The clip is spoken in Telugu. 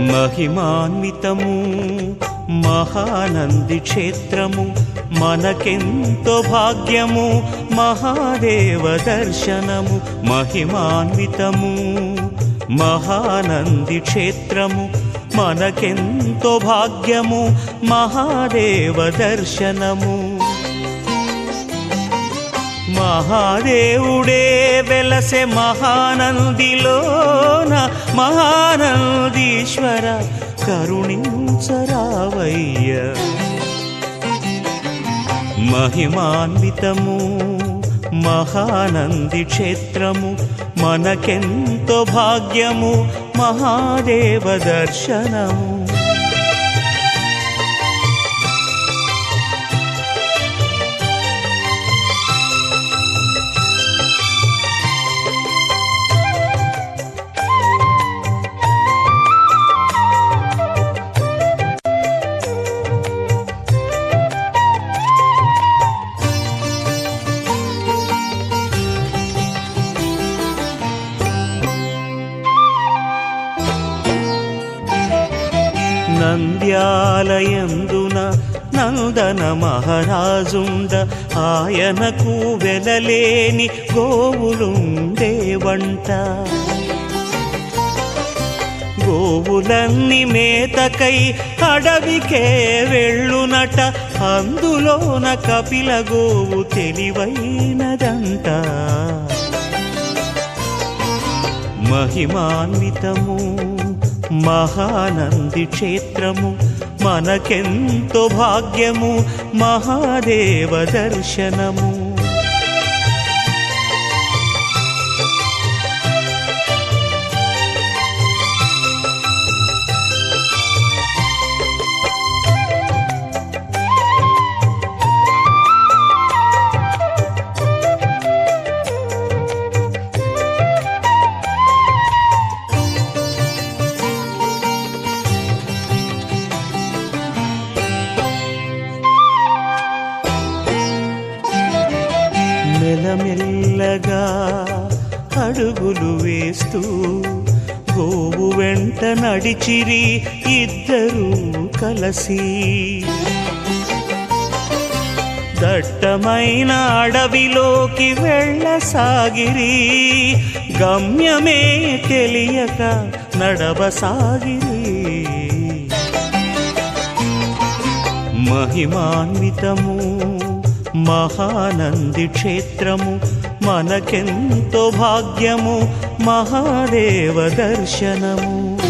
మహిమాన్వితము మహానంది క్షేత్రము మనకెంతో భాగ్యము మహాదేవ దర్శనము మహిమాన్వితము మహానంది క్షేత్రము మనకెంతో భాగ్యము మహాదేవ దర్శనము. మహాదేవుడే వెలసె మహానందిలోన మహానందీశ్వర కరుణించరావయ్య. మహిమాన్వితము మహానంది క్షేత్రము మనకెంతో భాగ్యము మహాదేవ దర్శనము. నంద్యాలయందున నందన మహారాజుండ ఆయనకు వెలలేని గోవులుండేవంట గోవులన్నీ మేతకై అడవికే వెళ్ళునట అందులోన కపిల గోవు తెలివైనదంట. మహిమాన్వితము మహానంది క్షేత్రము మనకెంతో భాగ్యము మహాదేవ దర్శనము. మెల్లమెల్లగా అడుగులు వేస్తూ గోవు వెంట నడిచిరి ఇద్దరూ కలసి. దట్టమైన అడవిలోకి వెళ్ళసాగిరి గమ్యమే తెలియక నడవసాగిరి. మహిమాన్వితము మహానంది క్షేత్రము మనకెంతో భాగ్యము మహాదేవ దర్శనము.